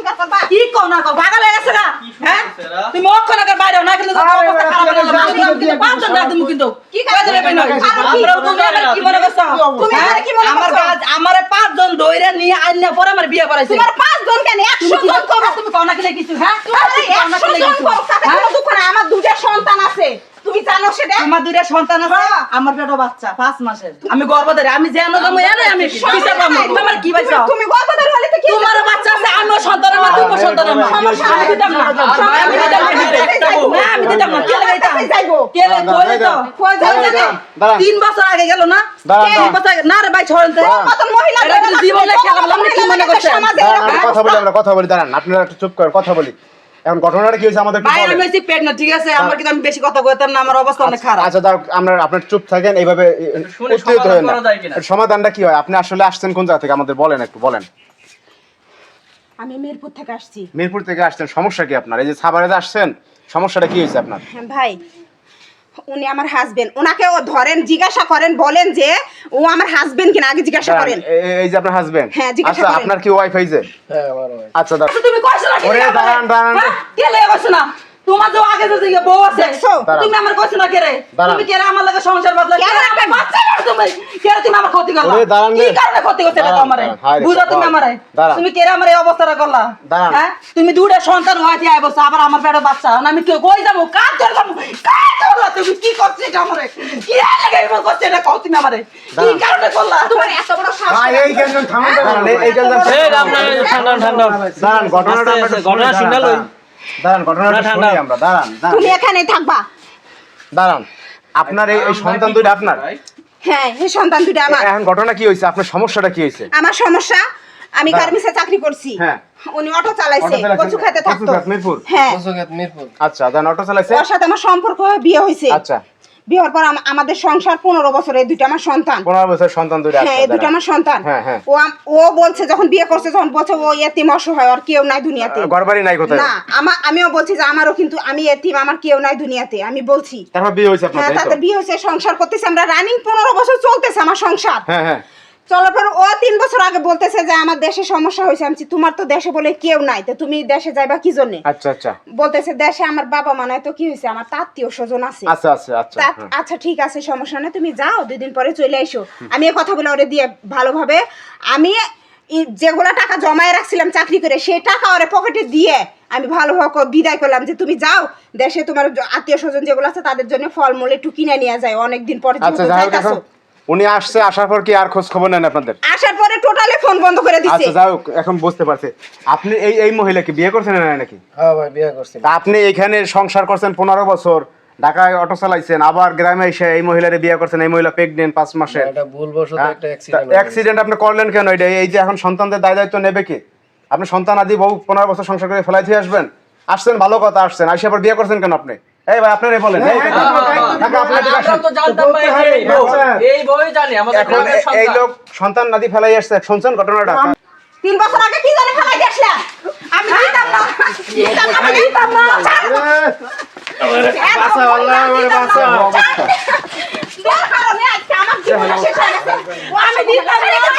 অস্বীকার করবা কি কও না কও? পাগল হয়ে গেছে না হ্যাঁ? তুমি অক্ষণাকার বাইরে না কিন্তু তোমার অবস্থা খারাপ হয়ে যাবে আমি কিন্তু পাঁচজন কি কই তুমি আমার কি মনে করছ তুমি? কি মনে আমার কাজ আমারে পাঁচজন ধইরে নিয়ে আইনা পরে আমার বিয়ে করাইছে। তোমার পাঁচ কেন? একশো তুমি কি জন করো তুমি কও না কি কিছু হ্যাঁ? তুমি কও না একশো কিছু? করো তাতে? কোনো দুঃখ নাই। আমার দুটা সন্তান আছে। তুমি জানো সেটা? আমার দুইটা সন্তান আছে হ্যাঁ। আমার পেটও বাচ্চা পাঁচ মাসের। আমি গর্ভধারী আমি আমি পিছে পাবো তুমি কি তুমি- গর্ভধারী তোমার বাচ্চা আছে আমিও সন্তান আমার তুমিও সন্তান আমার সমস্যা আমি দিতাম না। আমি দিতাম না। না। আমি দিতাম না। কে লাগাইতাম যাইবো কে লে কই তো? তিন বছর আগে গেল না? তিন। বছর আগে- না রে ভাই ছড়েন তো। কত মহিলা এটা কিন্তু জীবনে খেলা বলে আপনি কি মনে করছেন? সমাজে দাঁড়ান, এরকম আমরা কথা বলি আমরা কথা বলি দাঁড়ান। আপনারা একটু চুপ করেন কথা বলি। এখন ঘটনাটা কি হয়েছে? আমাদের একটু ভাই আমি বলেন। হইছি পেট না ঠিক আছে? আমার কিন্তু আমি বেশি কথা কইতাম না আমার অবস্থা অনেক খারাপ। আচ্ছা দাও আমরা আপনার চুপ থাকেন এইভাবে উত্তেজিত হবেন না। সমাধানটা কি হয়? আপনি আসলে আসছেন কোন জায়গা থেকে? আমাদের বলেন একটু বলেন। আমি মিরপুর থেকে আসছি। মিরপুর থেকে আসছেন সমস্যা কি আপনার? এই যে সাভারে যে আসছেন সমস্যাটা কি হয়েছে আপনার? হ্যাঁ, ভাই উনি আমার হাজবেন্ড ওনাকে ও ধরেন জিজ্ঞাসা করেন বলেন যে ও আমার হাজবেন্ড কিনা আগে জিজ্ঞাসা করেন। এই যে আপনার হাজবেন্ড হ্যাঁ, জিজ্ঞাসা আচ্ছা করেন। আপনার কি ওয়াইফাই যে? আচ্ছা আমার আচ্ছা, তুমি কইছো না ওরে, দাঁড়ান, দাঁড়ান। হ্যাঁ? কে লয়ে কইছো না? তোমার যে আগে যে বউ আছে। তুমি আমার কইছো না কে রে? দাঁড়ান। তুমি কে রে আমার লাগে সংসার বদলা? কে কেন রে আমার বাচ্চা না তুমি? কে রে তুমি আমার ক্ষতি করলা? কি। কারণে ক্ষতি করতে এটা আমারে? হায় বুঝো তুমি আমারে? তুমি কে রে আমার অবস্থাটা করলা? হ্যাঁ? তুমি দুইটা সন্তান হইতে আবার আমার পেটে বাচ্চা। আর আমি কি কই যাব? কাজ ধরে যাব? কাজ ধরে তুমি কি করছিস এটা আমারে? কি লাগে এমন করছিস এটা কও তুমি আমারে? কি কারণে করলা? তোমার এত বড় সাহস ভাই, এই কেন দাঁড়ান, এই- এই কেন এই আপনার ঠান্ডা ঠান্ডা দাঁড়ান ঘটনাটা একটু ঘটনা শুনি, শুনে দাঁড়ান, ঘটনাটা শুনি আমরা দাঁড়ান দাঁড়ান। তুমি এখানেই থাকবা। দাঁড়ান আপনার এই সন্তান দুইটা আপনার? হ্যাঁ এই সন্তান দুইটা আমার। এখন ঘটনা কি হয়েছে আপনার সমস্যাটা কি হয়েছে আমার সমস্যা আমি দাঁড়ান। গার্মেন্টসে চাকরি করছি। হ্যাঁ। উনি অটো চালাইছে? কচু খেতে থাকতো। মিরপুর? হ্যাঁ। আচ্ছা দেন অটো চালাইছে? ওর সাথে আমার সম্পর্ক বিয়ে হয়েছে আচ্ছা। বিয়ে হওয়ার পর আমাদের সংসার পনেরো বছর এই দুটো আমার সন্তান। পনেরো বছর সন্তান দুইটা হ্যাঁ এই আমার সন্তান। হ্যাঁ, হ্যাঁ। ও ও বলছে যখন বিয়ে করছে যখন বলছে ও এতিম অসহায় আর কেউ নাই দুনিয়াতে। ঘরবাড়ি নাই কোথায়? না আমার আমিও বলছি যে আমারও কিন্তু আমি এতিম আমার কেউ নাই দুনিয়াতে আমি বলছি। তারপর বিয়ে হয়েছে আপনার হ্যাঁ তাতে বিয়ে হয়েছে সংসার করতেছে আমরা রানিং পনেরো বছর চলতেছে আমার সংসার। হ্যাঁ হ্যাঁ। চলার পর ও তিন বছর আগে বলতেছে যে আমার দেশে সমস্যা হয়েছে। আমি বলছি, তোমার তো দেশে বলে কেউ নাই তো তুমি দেশে যাইবা কি জন্য? আচ্ছা আচ্ছা। বলতেছে দেশে আমার বাবা মা নাই তো কি হয়েছে? আমার আত্মীয় স্বজন আছে। আচ্ছা আচ্ছা আচ্ছা তা- হ্যাঁ। আচ্ছা ঠিক আছে সমস্যা নেই তুমি যাও দুই দিন পরে চলে এসো। আমি এই কথাগুলো ওরে দিয়ে ভালোভাবে আমি ই- যেগুলো টাকা জমায় রাখছিলাম চাকরি করে সেই টাকা ওরে পকেটে দিয়ে আমি ভালোভাবে ক- বিদায় করলাম যে তুমি যাও দেশে তোমার আত্মীয় স্বজন যেগুলো আছে তাদের জন্য ফলমূল একটু কিনে নিয়ে যায় অনেকদিন পরে আচ্ছা যেহেতু যাই হোক যাইতাছো। উনি আসছে আসার পর কি আর খোঁজ খবর নেন আপনাদের? আসার পরে টোটালি ফোন বন্ধ করে দিচ্ছে আচ্ছা হোক এখন বুঝতে পারছি। আপনি এই এই মহিলাকে বিয়ে করছেন না নাকি? হ্যাঁ ভাই বিয়ে করছি। তা আপনি এখানে সংসার করছেন পনেরো বছর ঢাকায় অটো চালাইছেন আবার গ্রামে এসে এই মহিলারে বিয়ে করছেন এই মহিলা প্রেগনেন্ট পাঁচ মাসে এটা ভুলবশত হ্যাঁ? একটা অ্যাক্সিডেন্ট অ্যাক্সিডেন্ট আপনি করলেন কেন? এটা এই যে এখন সন্তানদের দায় দায়িত্ব নেবে কি? আপনি সন্তান আদি বহু পনেরো বছর সংসার করে ফেলাই দিয়ে আসবেন। আসছেন ভালো কথা আসছেন আসে আবার বিয়ে করছেন কেন আপনি? এই ভাই আপনারাই বলেন। এই সন্তান। লোক সন্তান নাদি ফেলাই আসছে শুনছেন ঘটনাটা তিন বছর আগে কি জানি ফেলাই আমি দিতাম না আমি দিতাম না বাঁচা, আল্লাহ, আমারে বাঁচা। কারণে আজকে আমার জীবনটা শেষ হয়ে গেছে। আমি দিতাম না।